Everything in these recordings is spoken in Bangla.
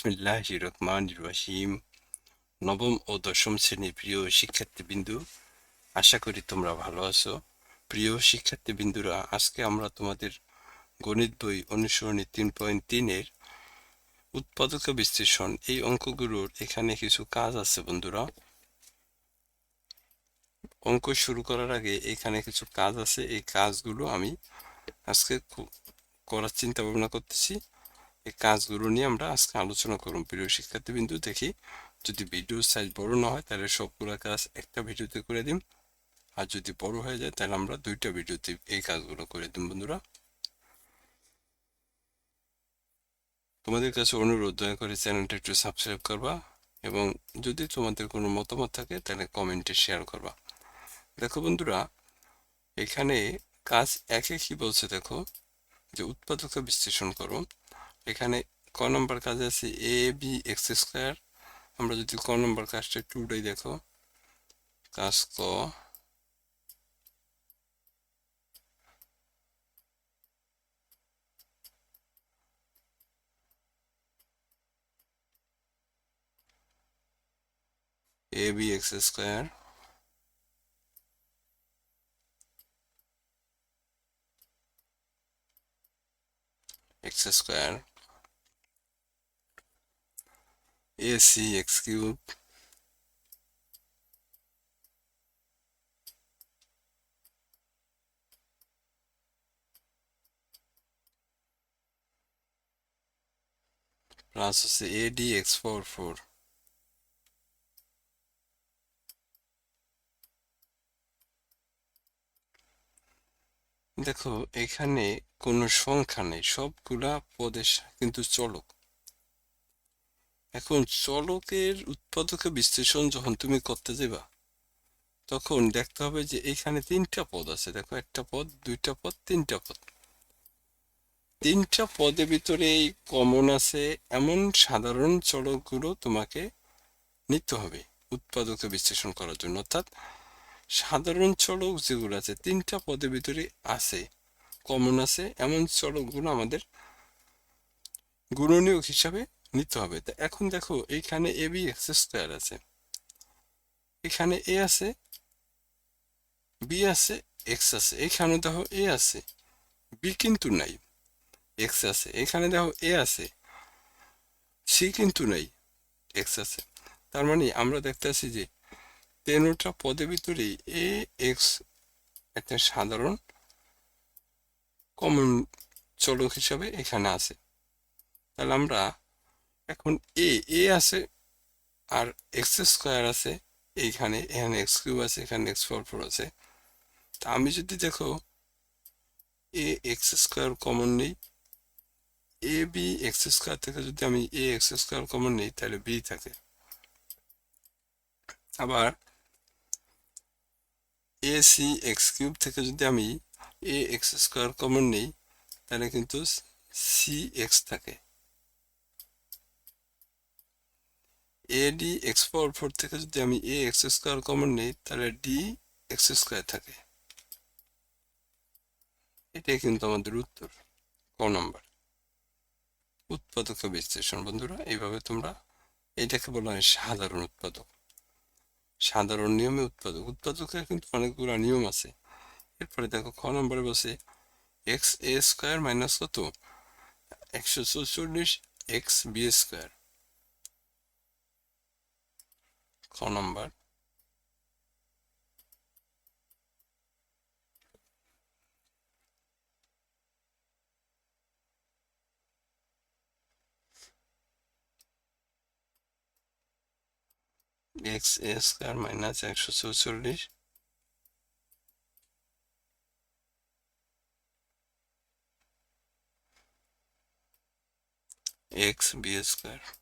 বিসমিল্লাহ নবম ও দশম শ্রেণির প্রিয় শিক্ষার্থীবৃন্দু, আশা করি তোমরা ভালো আছো। প্রিয় শিক্ষার্থীবৃন্দুরা, আজকে আমরা তোমাদের গণিত বই অনুসরণী তিন পয়েন্ট তিনের উৎপাদক বিশ্লেষণ, এই অঙ্কগুলোর এখানে কিছু কাজ আছে বন্ধুরা। অঙ্ক শুরু করার আগে এখানে কিছু কাজ আছে, এই কাজগুলো আমি আজকে করার চিন্তা ভাবনা করতেছি। এই কাজগুলো নিয়ে আমরা আজকে আলোচনা করব প্রিয় শিক্ষার্থীবৃন্দু, দেখি যদি ভিডিওর সাইজ বড় না হয়, তাহলে সবগুলো কাজ একটা ভিডিওতে করে দিন। আর যদি বড় হয়ে যায়, তাহলে আমরা দুইটা ভিডিওতে এই কাজগুলো করে দিন, বন্ধুরা। তোমাদের কাছে অনুরোধ, দয়া করে চ্যানেলটা একটু সাবস্ক্রাইব করবা এবং যদি তোমাদের কোনো মতামত থাকে, তাহলে কমেন্টে শেয়ার করবা। দেখো বন্ধুরা, এখানে কাজ একে কি বলছে দেখো? যে উৎপাদক বিশ্লেষণ করো। এখানে ক নম্বর কাজ আছে এ বি এক্স স্কোয়ার আমরা যদি ক নম্বর কাজটা একটু উঠাই দেখো, কাজ ক। A B X square X square A C X cube plus হচ্ছে এডি এক্স ফোর ফোর দেখো, এখানে কোনো সংখ্যা নেই, সবগুলা পদের কিন্তু চলক। এখন চলকের উৎপাদকে বিশ্লেষণ যখন তুমি করতে যাবা তখন দেখতে হবে যে এখানে তিনটা পদ আছে। দেখো, একটা পদ, দুইটা পদ, তিনটা পদ। তিনটা পদের ভিতরে এই কমন আছে, এমন সাধারণ চলকগুলো তোমাকে নিতে হবে উৎপাদকে বিশ্লেষণ করার জন্য। অর্থাৎ সাধারণ চলক যেগুলো আছে, তিনটা পদের ভিতরে আছে কমন আছে, এমন চলকগুলো আমাদের গুণনীয়ক হিসাবে নিতে হবে। তা এখন দেখো এইখানে এ বি এক্স স্কোয়ার আছে। এখানে এ আছে বি আছে এক্স আছে। এখানে দেখো এ আছে বি কিন্তু নাই। এক্স আছে। এখানে দেখো এ আছে সি কিন্তু নাই। এক্স আছে। তার মানে আমরা দেখতে আছি যে, তেরোটা পদের ভিতরে এ এক্স একটা সাধারণ কমন চলক হিসাবে এখানে আছে। তাহলে আমরা এখন এ এ আছে আর এক্স স্কোয়ার আছে, এইখানে, এখানে এক্স কিউব আছে, এখানে এক্স ফোর ফোর আছে। তা আমি যদি দেখো এ এক্স স্কোয়ার কমন নেই এ বি এক্স স্কোয়ার থেকে যদি আমি এ এক্স স্কোয়ার কমন নেই, তাহলে বি থাকে। আবার এ সি এক্স কিউব থেকে যদি আমি এ এক্স স্কোয়ার কমন নেই, তাহলে কিন্তু সি এক্স থাকে। A D X power four থেকে যদি আমি এ এক্স স্কোয়ার কমন নেই, তাহলে ডি এক্স স্কোয়ার থাকে। এটাই কিন্তু আমাদের উত্তর, ক নম্বর। উৎপাদক বিশ্লেষণ, বন্ধুরা, এইভাবে তোমরা এটাকে বলা হয় সাধারণ উৎপাদক। সাধারণ নিয়মে উৎপাদক। উৎপাদকের কিন্তু অনেকগুলো নিয়ম আছে। এরপরে দেখো, খ নম্বরে বসে এক্স এ স্কোয়ার মাইনাস কত? একশো চৌচল্লিশ এক্স বি স্কোয়ার খ নম্বর এক্স এ স্কোয়ার মাইনাস একশো চৌচল্লিশ এক্স বি স্কোয়ার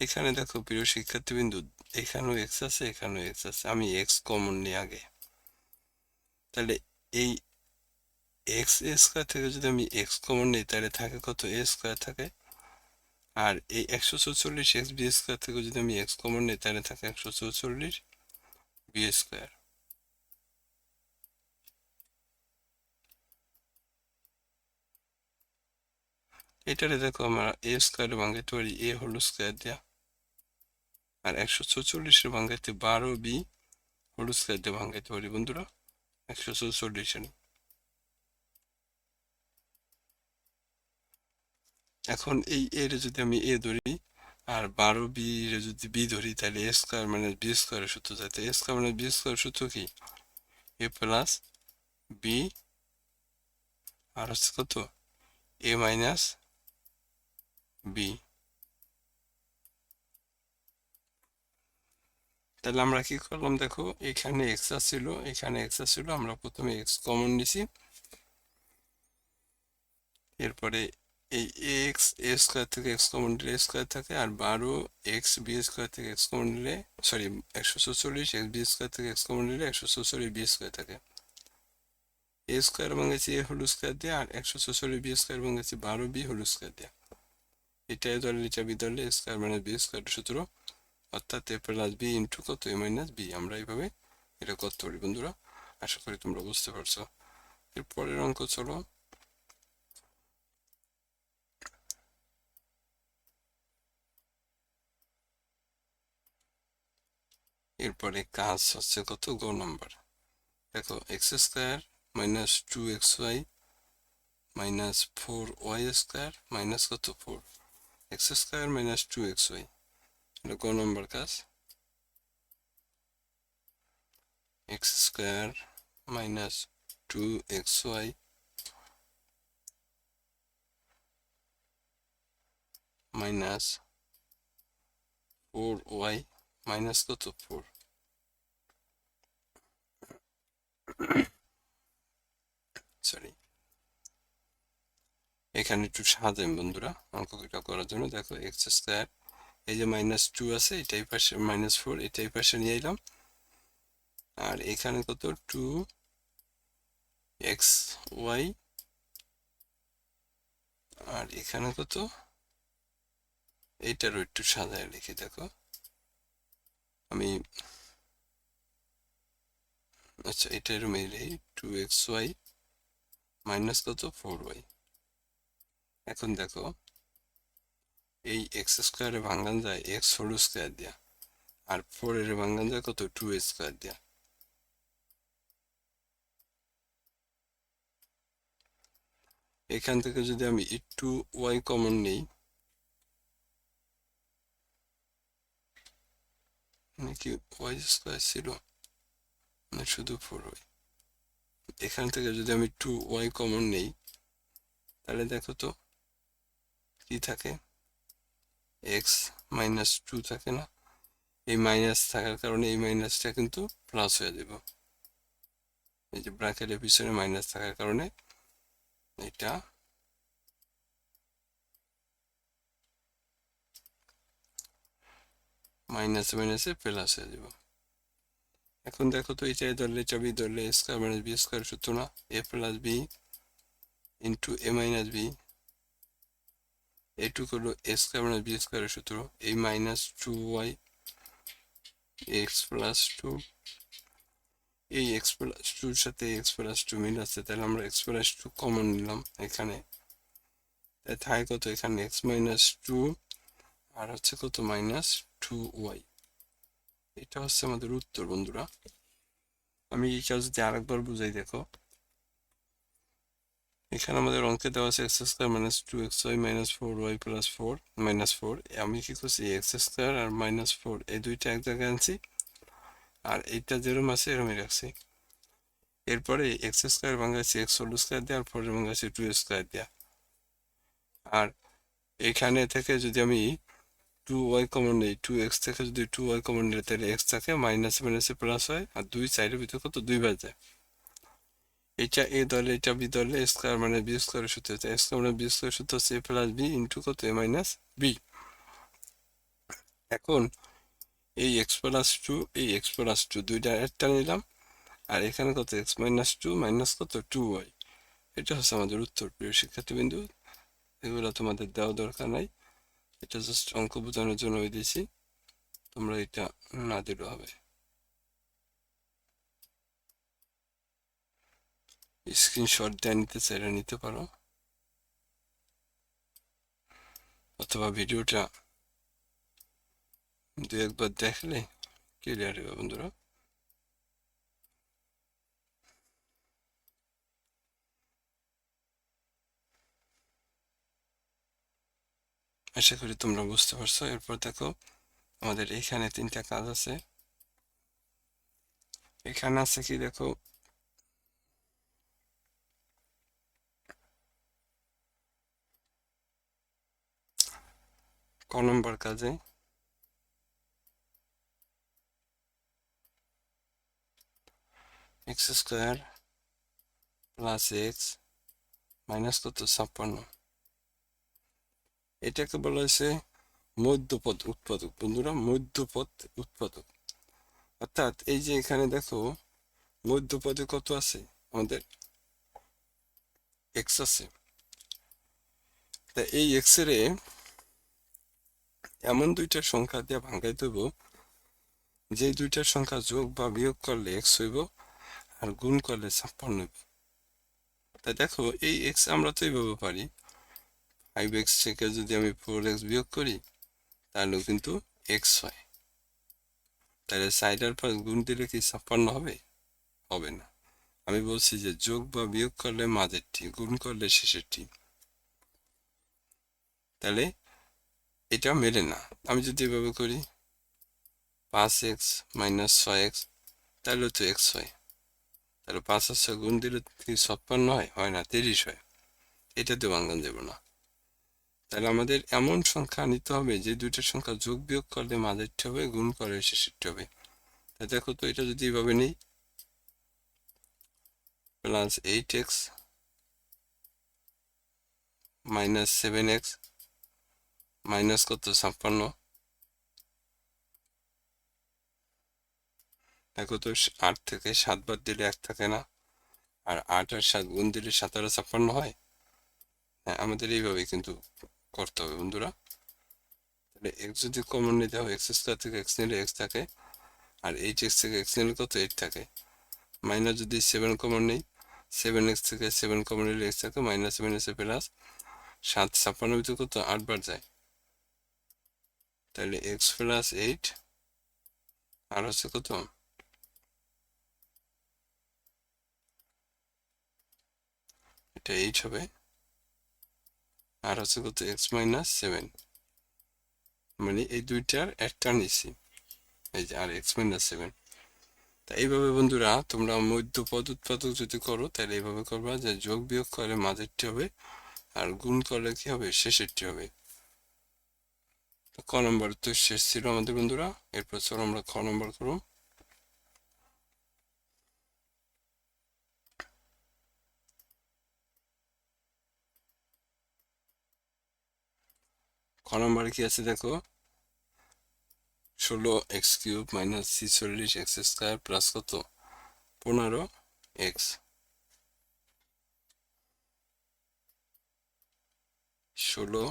এখানে দেখো প্রিয় শিক্ষার্থীবৃন্দু, এখানেও এক্স আছে, এখানেও এক্স আছে। আমি এক্স কমন নিই আগে। তাহলে এই এক্স এ স্কোয়ার থেকে যদি আমি এক্স কমন নিই, তাহলে থাকে কত? এ স্কোয়ার থাকে। আর এই একশো চৌচল্লিশ এক্স বি স্কোয়ার থেকে যদি আমি এক্স কমন নিই, তাহলে থাকে একশো চৌচল্লিশ বি স্কোয়ার এটারে দেখো আমরা এ স্কোয়ার ভাঙাইতে এ হোল স্কোয়ার দেয়া। আর একশো চৌচল্লিশের ভাঙাইতে বারো বি হোল স্কোয়ার দিয়ে ভাঙাইতে পারি বন্ধুরা। একশো চৌচল্লিশের এখন এই এর যদি আমি এ ধরি আর বারো বি এর যদি বি ধরি, তাহলে এ স্কোয়ার মানে বি স্কোয়ারের সূত্র যাতে এ স্কোয়ার মানে বি স্কোয়ার সূত্র কি? এ প্লাস বি আর হচ্ছে কত? এ মাইনাস বি তাহলে আমরা কি করলাম? দেখো, এখানে এক্স ছিল, এখানে এক্স ছিল, আমরা প্রথমে এক্স কমন নিছি। এরপরে এই এক্স এ স্কোয়ার থেকে এক্স কমন এ স্কোয়ার থাকে, আর বারো এক্স বি স্কোয়ার থেকে এক্স কমন নিলে সরি একশো চৌচল্লিশ এক্স বি স্কোয়ার থেকে এক্স কমন নিলে একশো চৌচল্লিশ বি স্কোয়ার থাকে। এ স্কোয়ার ভাঙেছি এ হলু স্কোয়ার দিয়ে, আর একশো চৌচল্লিশ বি স্কোয়ার ভাঙেছি বারো বি হলু স্কোয়ার দিয়ে। এটা এ ধরলে এটা বি এ স্কোয়ার মানে বি স্কোয়ার সূত্র। অর্থাৎ এ প্লাস বি ইন্টু কত? এ মাইনাস বি আমরা এইভাবে এটা করতে পারি। বন্ধুরা, আশা করি তোমরা বুঝতে পারছ। এরপরের অঙ্ক চলো। এরপরে কাজ হচ্ছে কত? গ নাম্বার। দেখো X square minus two X Y minus four Y square minus কত? Four X square minus two X Y এটা গ নম্বর কাজ X square minus two X Y minus four Y minus কত ফোর সরি এখানে একটু সাজাই বন্ধুরা। অঙ্কটা করার জন্য। দেখো এক্স স্কোয়ার এই যে মাইনাস টু আছে, এটাই পাশে মাইনাস ফোর এটাই পাশে নিয়ে এলাম। আর এখানে কত? টু এক্স ওয়াই আর এখানে কত? এইটারও একটু সাজায় লিখে দেখো। আমি আচ্ছা এটার মেরে টু এক্স ওয়াই মাইনাস কত? ফোর ওয়াই এখন দেখো। এই এক্স স্কোয়ারে ভাঙান যায় এক্স হোল স্কোয়ার দেয়া। আর ফোর এর ভাঙান যায় কত? টু স্কোয়ার দেয়া। এখান থেকে যদি আমি একটু ওয়াই কমন নেই নাকি ওয়াই স্কোয়ার ছিল? না, শুধু ফোর ওয়াই এখান থেকে যদি আমি টু ওয়াই কমন নেই, তাহলে দেখো তো কি থাকে? এক্স মাইনাস টু থাকে না, এই মাইনাস থাকার কারণে এই মাইনাসটা কিন্তু প্লাস হয়ে যাব। এই যে ব্র্যাকেটের পিছনে মাইনাস থাকার কারণে এটা মাইনাস মাইনাসে প্লাস হয়ে যাব। এখন দেখো তো এটা ধরলে চাবি ধরলে স্কোয়ার মাইনাস বি স্কোয়ার সূত্র না A plus B into A minus B এটুক হলো এ স্কোয়ার মাইনাস বি স্কোয়ারের সূত্র। এই minus two Y X plus two এই এক্স প্লাস টুর সাথে এক্স প্লাস টু মিল আছে, তাহলে আমরা এক্স প্লাস টু কমন নিলাম এখানে। তাই কত এখানে? এক্স মাইনাস টু আর হচ্ছে কত? মাইনাস টু ওয়াই এটা হচ্ছে আমাদের উত্তর, বন্ধুরা। আমি কাজ যদি আরেকবার বুঝাই, দেখো। এখানে আমাদের অঙ্কে দেওয়া আছে X square minus two X Y minus four Y plus four minus four আমি কি করছি? এক্স স্কোয়ার আর মাইনাস ফোর এই দুইটা এক জায়গায় আনছি, আর এইটা যেরকম আছে এরকমই রাখছি। এরপরে এক্স স্কোয়ার ভাঙাচ্ছি এক্স হোল স্কোয়ার দেওয়া আর ফোরের ভাঙাচ্ছি টু স্কোয়ার দেওয়া আর এখানে থেকে যদি আমি টু ওয়াই কমন নেই টু এক্স থেকে যদি টু ওয়াই কমন নিলে তাহলে এক্স থাকে মাইনাসে মাইনাসে প্লাস হয়, আর দুই সাইডের ভিতরে কত? দুই বাজে এটা এ দলে, এটা বি দলে স্কোয়ার মানে বি স্কোয়ারের সূত্র হচ্ছে এক্স মানে বি স্কোয়ার সূত্র হচ্ছে এ প্লাস বি ইন্টু কত? এ মাইনাস বি এখন এই এক্স প্লাস টু এই এক্স প্লাস টু দুইটা একটা নিলাম, আর এখানে কত? এক্স মাইনাস টু মাইনাস কত? টু ওয়াই এটা হচ্ছে আমাদের উত্তর, প্রিয় শিক্ষার্থীবিন্দু। এগুলো তোমাদের দেওয়া দরকার নাই। এটা জাস্ট অঙ্ক বোঝানোর জন্য দিয়েছি। তোমরা এটা না দিলেও হবে। স্ক্রিনশট দেয় নিতে চাইলে নিতে পারো। অথবা ভিডিওটা দু একবার দেখলে ক্লিয়ার হবে বন্ধুরা। আশা করি তোমরা বুঝতে পারছ। এরপর দেখো, আমাদের এখানে তিনটা কাজ আছে। এখানে আছে কি দেখো ক কাজে? X square plus X minus কত? ছাপ্পান্ন। এটাকে বলা হয়েছে মধ্যপদ উৎপাদক। বন্ধুরা, মধ্যপদ উৎপাদক। অর্থাৎ এই যে এখানে দেখো, মধ্যপদে কত আছে? আমাদের এক্স আছে। তা এই এক্সের এমন দুইটা সংখ্যা দিয়ে ভাঙাই দেব যে দুইটা সংখ্যা যোগ বা বিয়োগ করলে এক্স হইব আর গুণ করলে ছাপ্পান্ন হইব। তা দেখো, এই এক্স আমরা তো এইভাবে পারি। ফাইভ এক্স থেকে যদি আমি ফোর এক্স বিয়োগ করি, তাহলেও কিন্তু এক্স হয়। তাহলে সাইডার পর গুণ দিলে কি ছাপ্পান্ন হবে? হবে না। আমি বলছি যে যোগ বা বিয়োগ করলে মাঝেরটি, গুণ করলে শেষেরটি। তাহলে এটা মেলে না। আমি যদি এভাবে করি, পাঁচ এক্স মাইনাস ছয় এক্স, তাহলে তো এক্স হয়। তাহলে পাঁচ আর ছয় গুণ দিলে কি ছাপ্পান্ন হয়? হয় না, তিরিশ হয়। এটাতে বাঙ্গান দেব না। তাহলে আমাদের এমন সংখ্যা নিতে হবে, যে দুইটা সংখ্যা যোগ বিয়োগ করলে মাঝেরটি হবে, গুণ করে শেষেরটি হবে। তা দেখো তো, এটা যদি এভাবে নেই plus eight X minus seven X minus কত? ছাপ্পান্ন। দেখো তো, আট থেকে সাত বার দিলে এক থাকে না। আর আট আর সাত গুণ দিলে সাত আর ছাপ্পান্ন হয়? হ্যাঁ আমাদের এইভাবে কিন্তু করতে হবে বন্ধুরা। তাহলে এক্স যদি কমন নিতে হয় এক্স স্কোয়ার থেকে এক্স নিলে এক্স থাকে, আর এইট এক্স থেকে এক্স নিলে কত? এইট থাকে। মাইনাস যদি সেভেন কমন নেই সেভেন এক্স থেকে সেভেন কমন নিলে এক্স থাকে মাইনাস সেভেন এক্স প্লাস সাত, ছাপ্পান্ন ভিতরে কত? আটবার যায়। তাহলে এক্স প্লাস এইট আর হচ্ছে কত? এটা এইট হবে, আর হচ্ছে কত? এক্স মাইনাস সেভেন মানে এই দুইটার একটা নিছি, এই যে আর এক্স মাইনাস সেভেন তা এইভাবে বন্ধুরা, তোমরা মধ্যপদ উৎপাদক যদি করো, তাহলে এইভাবে করবা যে যোগ বিয়োগ করে মাঝেরটি হবে, আর গুণ করলে কি হবে? শেষেরটি হবে। ক নম্বর তো শেষ ছিল আমাদের বন্ধুরা। এরপর চলো আমরা খ নম্বর করব। খ নম্বরে কি আছে দেখো? ষোলো এক্স কিউব মাইনাস ছিচল্লিশ এক্স স্কোয়ার প্লাস কত? পনেরো এক্স। ষোলো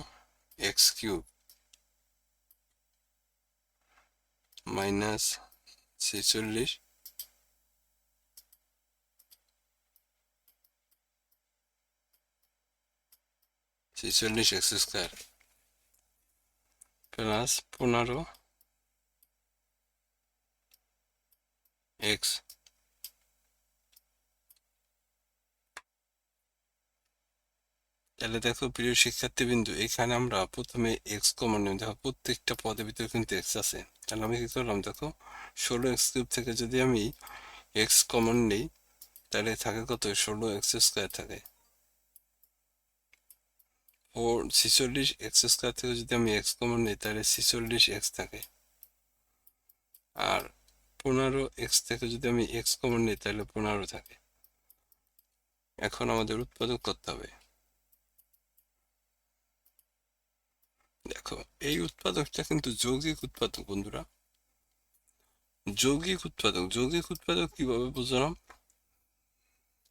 এক্স কিউব। মাইনাস ছেচল্লিশ। ছেচল্লিশ এক্স স্কোয়ার প্লাস পনেরো এক্স তাহলে দেখো প্রিয় শিক্ষার্থী বিন্দু এখানে আমরা প্রথমে এক্স কমন নেব দেখো প্রত্যেকটা পদের ভিতরে কিন্তু এক্স আছে। তাহলে আমি কি করলাম, দেখো ষোলো এক্স কিউব থেকে যদি আমি এক্স কমন নিই, তাহলে থাকে কত? ষোলো এক্স স্কোয়ার থাকে। ফোর, ছিচল্লিশ এক্স স্কোয়ার থেকে যদি আমি এক্স কমন নিই, তাহলে ছিচল্লিশ এক্স থাকে। আর পনেরো এক্স থেকে যদি আমি এক্স কমন নিই, তাহলে পনেরো থাকে। এখন আমাদের উৎপাদক করতে হবে। দেখো এই উৎপাদকটা কিন্তু যৌগিক উৎপাদক বন্ধুরা যৌগিক উৎপাদক যৌগিক উৎপাদক কীভাবে বুঝলাম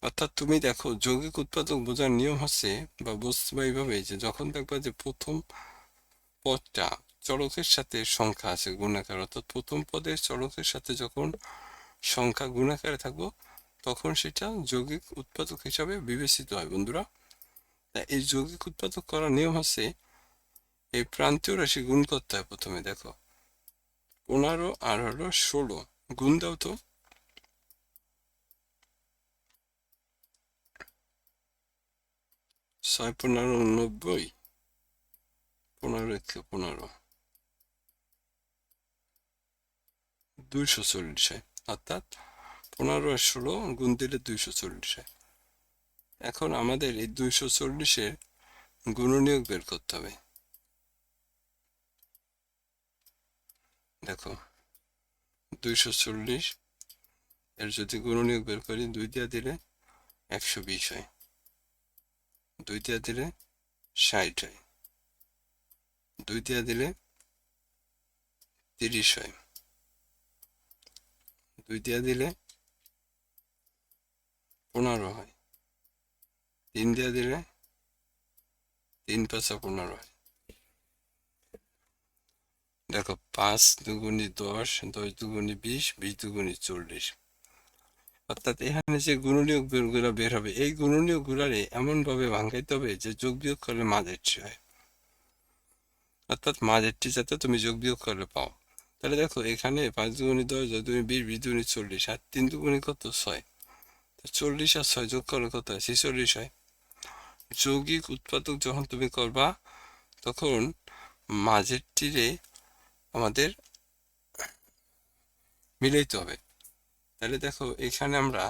অর্থাৎ তুমি দেখো যৌগিক উৎপাদক বোঝার নিয়ম হচ্ছে বা বুঝতে এইভাবে যে যখন দেখবা যে প্রথম পদটা চলকের সাথে সংখ্যা আছে গুণাকার অর্থাৎ প্রথম পদের চলকের সাথে যখন সংখ্যা গুণাকারে থাকব তখন সেটা যৌগিক উৎপাদক হিসাবে বিবেচিত হয় বন্ধুরা এই যৌগিক উৎপাদক করার নিয়ম হচ্ছে এই প্রান্তীয় রাশি গুণ করতে হয় প্রথমে, দেখো। পনেরো আর হলো ষোলো। গুণ দাও তো। ছয়, পনেরো নব্বই পনেরো একে পনেরো। দুইশো চল্লিশ, অর্থাৎ পনেরো আর ষোলো গুণ দিলে দুইশো চল্লিশ। এখন আমাদের এই দুইশো চল্লিশের গুণনীয়ক বের করতে হবে। দেখো, দুইশো চল্লিশ, এর যদি গুণনীয়ক বের করি, দুই দিয়া দিলে একশো বিশ হয়। দুই দিয়া দিলে ষাট হয়। দুই দিয়া দিলে তিরিশ হয়। দুই দিয়া দিলে পনেরো হয়। তিন দিয়া দিলে তিন পাঁচা পনেরো হয়। দেখো, পাঁচ দুগুণি দশ দশ দুগুণি বিশ বিশ দুগুণি চল্লিশ। অর্থাৎ এখানে যে গুণনীয়গুলো বের হবে, এই গুণনীয় গুলারে এমন ভাবে ভাঙাইতে হবে যে যোগ বিয়োগ করলে মাঝেরটি হয়। অর্থাৎ মাঝেরটি যাতে তুমি যোগ বিয়োগ করলে পাও। তাহলে দেখো, এখানে পাঁচ দুগুণি দশ দশ দুগুণি বিশ বিশ দুগুণি চল্লিশ আর তিন দুগুণি কত? ছয়। চল্লিশ আর ছয় যোগ করলে কত হয়? ছেচল্লিশ হয়। যৌগিক উৎপাদক যখন তুমি করবা, তখন মাঝের তীরে আমাদের মিলাইতে হবে। তাহলে দেখো, এখানে আমরা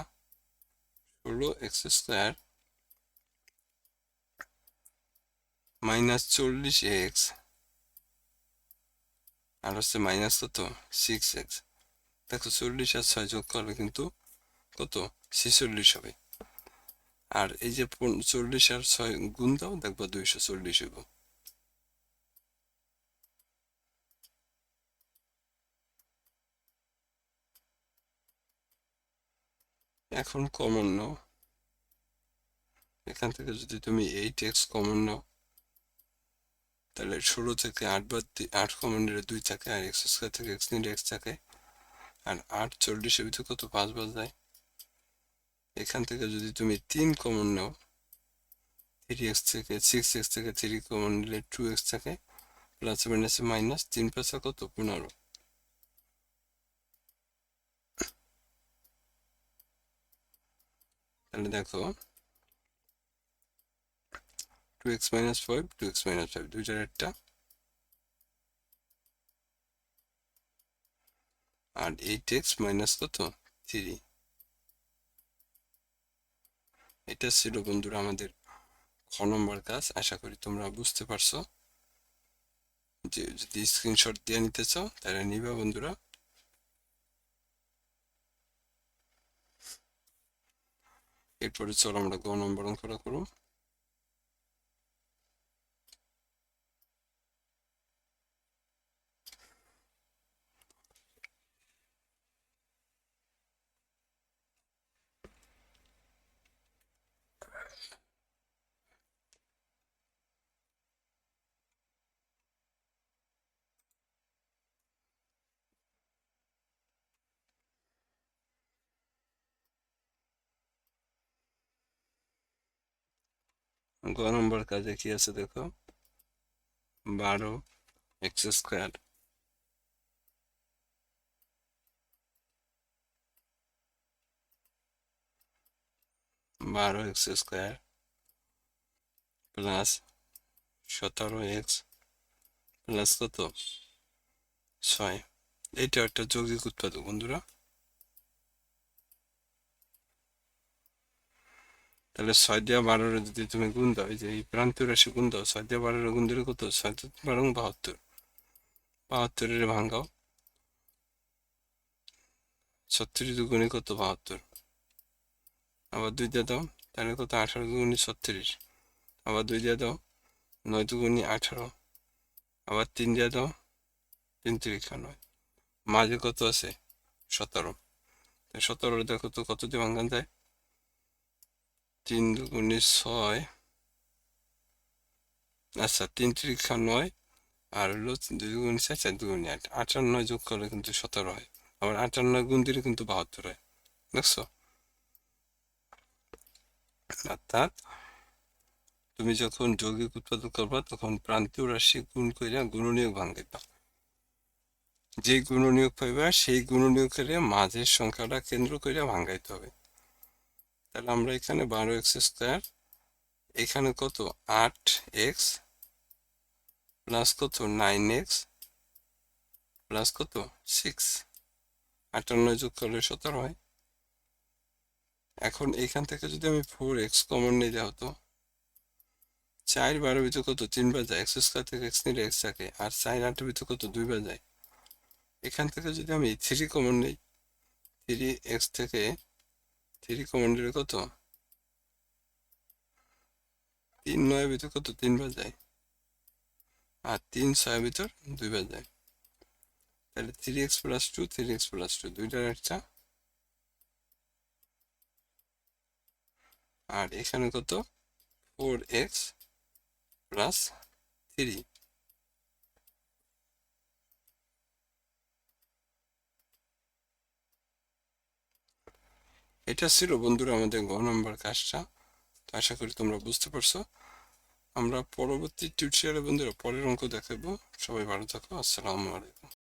ষোলো এক্স স্কোয়ার মাইনাস চল্লিশ এক্স আর হচ্ছে মাইনাস কত? Six X. দেখো, চল্লিশ আর ছয় যোগ করলে কিন্তু কত? ছেচল্লিশ হবে। আর এই যে চল্লিশ আর ছয় গুণ দাও, দেখব দুইশো চল্লিশ হইব। এখন কমন নাও এখান থেকে যদি তুমি এইট এক্স কমন নাও তাহলে ষোলো থেকে আট বাদ আট কমন নিলে দুই থাকে আর এক্স স্কোয়ার থেকে এক্স নিলে এক্স থাকে আর আট চল্লিশের ভিতরে কত পাঁচ বাদ যায়? এখান থেকে যদি তুমি তিন কমন নাও থ্রি এক্স থেকে সিক্স এক্স থেকে থ্রি কমন নিলে টু এক্স থাকে প্লাস মাইনাসে মাইনাস তিন পাঁচা কত? পনেরো। তাহলে দেখো two x minus five two x minus five দুইটার একটা আর এইট এক্স মাইনাস কত থ্রি এটা ছিল বন্ধুরা, আমাদের খ নম্বর কাজ, আশা করি তোমরা বুঝতে পারছ। যে যদি স্ক্রিনশট দিয়ে নিতে চাও, তাহলে নিবা বন্ধুরা। এরপরে চলো আমরা গ নম্বর অঙ্কটা গ নম্বর কাজে কি আছে দেখো। বারো, এক্স স্কোয়ার। বারো, এক্স স্কোয়ার। প্লাস সতেরো, এক্স। প্লাস কত? ছয়। এইটা একটা যৌগিক উৎপাদক, বন্ধুরা। তাহলে ছয় দিয়া বারোর যদি তুমি গুণ দাও যে এই প্রান্তীয় রাশি গুণ দাও ছয় দিয়া বারোর গুণ দিলে কত? ছয় বারো বাহাত্তর। বাহাত্তরের ভাঙ্গাও। ছত্রিশ দুগুণে কত? বাহাত্তর। আবার দুই দিয়ে দাও, তাহলে কত? আঠারো দুগুণি ছত্রিশ। আবার দুই দিয়ে দাও, নয় দুগুণি আঠারো। আবার তিন দিয়ে দাও, তিন তিরিখা নয়। মাঝে কত আছে? সতেরো। সতেরো দেখো তো কত দিয়ে ভাঙ্গান যায় তিন দুগুণি ছয়। আচ্ছা তিন তিরিখা নয়, আর হলো দুই দুগুণি ছয় চার দুগুণি আট। আটান্ন যোগ করলে কিন্তু সতেরো হয়। আবার আটান্ন গুণ দিলে কিন্তু বাহাত্তর হয়। দেখছ? অর্থাৎ তুমি যখন যৌগিক উৎপাদন করবা, তখন প্রান্তীয় রাশি গুণ কইরা গুণনীয়ক ভাঙাইবা যে গুণনীয়ক পাইবা, সেই গুণনীয়কের মাঝের সংখ্যাটা কেন্দ্র কইরা ভাঙাইতে হবে। তাহলে আমরা এখানে বারো এক্স স্কোয়ার এখানে কত? আট এক্স প্লাস কত? নাইন এক্স প্লাস কত? সিক্স আটান্ন যোগ করলে সতেরো হয়। এখন এখান থেকে যদি আমি ফোর এক্স কমন নিয়ে যাও তো, চার বারো ভিতর কত? তিন বাজায় এক্স স্কোয়ার থেকে এক্স নিলে এক্স থাকে। আর চার আটের ভিতর কত? দুই বাজায় এখান থেকে যদি আমি থ্রি কমন নিই থ্রি এক্স থেকে থ্রি কমন নিলে কত? তিন নয় ভিতর কত? তিন বাজায়। আর তিন ছয় ভিতর দুই বাজায়। তাহলে three x plus two three x plus two দুইটার একটা আর এখানে কত? ফোর এক্স প্লাস থ্রি এটা ছিল বন্ধুরা আমাদের গ নম্বর কাজটা। তো আশা করি তোমরা বুঝতে পারছ। আমরা পরবর্তী টিউটোরিয়ালে বন্ধুরা পরের অঙ্ক দেখাবো। সবাই ভালো থাকো। আসসালামু আলাইকুম।